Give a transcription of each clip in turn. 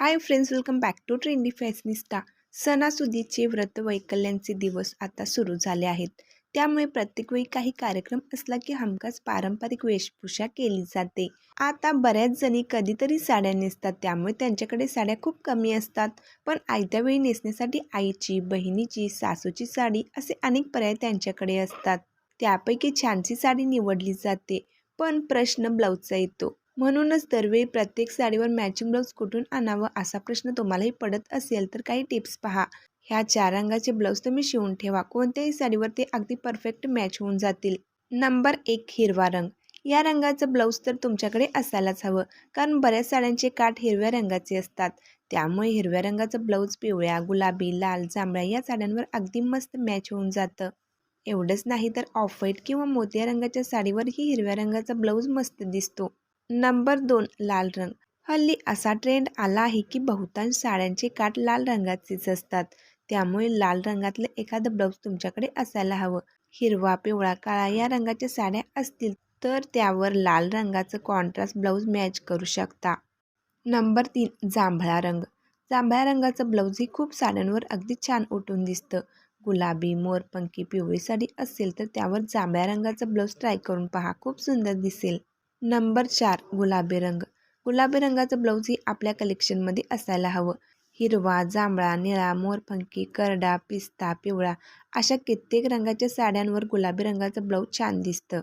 Hi friends welcome back to trendy fashionista सणासुदीचे व्रत वैकल्यांचे दिवस आता सुरू झाले आहेत. त्यामुळे प्रत्येक वेळी काही कार्यक्रम असला की हमखास पारंपरिक वेशभूषा केली जाते. आता बऱ्याच जणी कधीतरी साड्या नेसतात त्यामुळे त्यांच्याकडे साड्या खूप कमी असतात. पण आयत्या वेळी नेसण्यासाठी आईची बहिणीची सासूची साडी असे अनेक पर्याय त्यांच्याकडे असतात. त्यापैकी छानशी साडी निवडली जाते. पण प्रश्न ब्लाऊजचा येतो. म्हणूनच दरवेळी प्रत्येक साडीवर मॅचिंग ब्लाऊज कुठून आणावं असा प्रश्न तुम्हालाही पडत असेल तर काही टिप्स पहा. ह्या चार रंगाचे ब्लाऊज तुम्ही शिवून ठेवा. कोणत्याही साडीवर ते अगदी परफेक्ट मॅच होऊन जातील. नंबर एक हिरवा रंग. या रंगाचं ब्लाऊज तर तुमच्याकडे असायलाच हवं कारण बऱ्याच साड्यांचे काठ हिरव्या रंगाचे असतात. त्यामुळे हिरव्या रंगाचं ब्लाऊज पिवळ्या गुलाबी लाल जांभळ्या या साड्यांवर अगदी मस्त मॅच होऊन जातं. एवढंच नाही तर ऑफ व्हाईट किंवा मोतिया रंगाच्या साडीवरही हिरव्या रंगाचा ब्लाऊज मस्त दिसतो. नंबर दोन लाल रंग. हल्ली असा ट्रेंड आला आहे की बहुतांश साड्यांचे काठ लाल रंगाचेच असतात. त्यामुळे लाल रंगातलं एखादं ब्लाऊज तुमच्याकडे असायला हवं. हिरवा पिवळा काळा या रंगाच्या साड्या असतील तर त्यावर लाल रंगाचं कॉन्ट्रास्ट ब्लाऊज मॅच करू शकता. नंबर तीन जांभळा रंग. जांभळ्या रंगाचं ब्लाऊजही खूप साड्यांवर अगदी छान उठून दिसतं. गुलाबी मोरपंखी पिवळी साडी असेल तर त्यावर जांभळ्या रंगाचं ब्लाऊज ट्राय करून पहा. खूप सुंदर दिसेल. नंबर चार गुलाबी रंग. गुलाबी रंगाचं ब्लाऊजही आपल्या कलेक्शनमध्ये असायला हवं. हिरवा जांभळा निळा मोरपंखी करडा पिस्ता पिवळा अशा कित्येक रंगाच्या साड्यांवर गुलाबी रंगाचं ब्लाऊज छान दिसतं.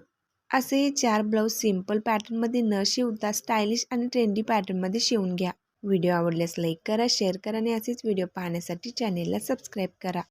असे हे चार ब्लाऊज सिंपल पॅटर्नमध्ये न शिवता स्टायलिश आणि ट्रेंडी पॅटर्नमध्ये शिवून घ्या. व्हिडिओ आवडल्यास लाईक करा शेअर करा आणि असेच व्हिडिओ पाहण्यासाठी चॅनेलला सबस्क्राईब करा.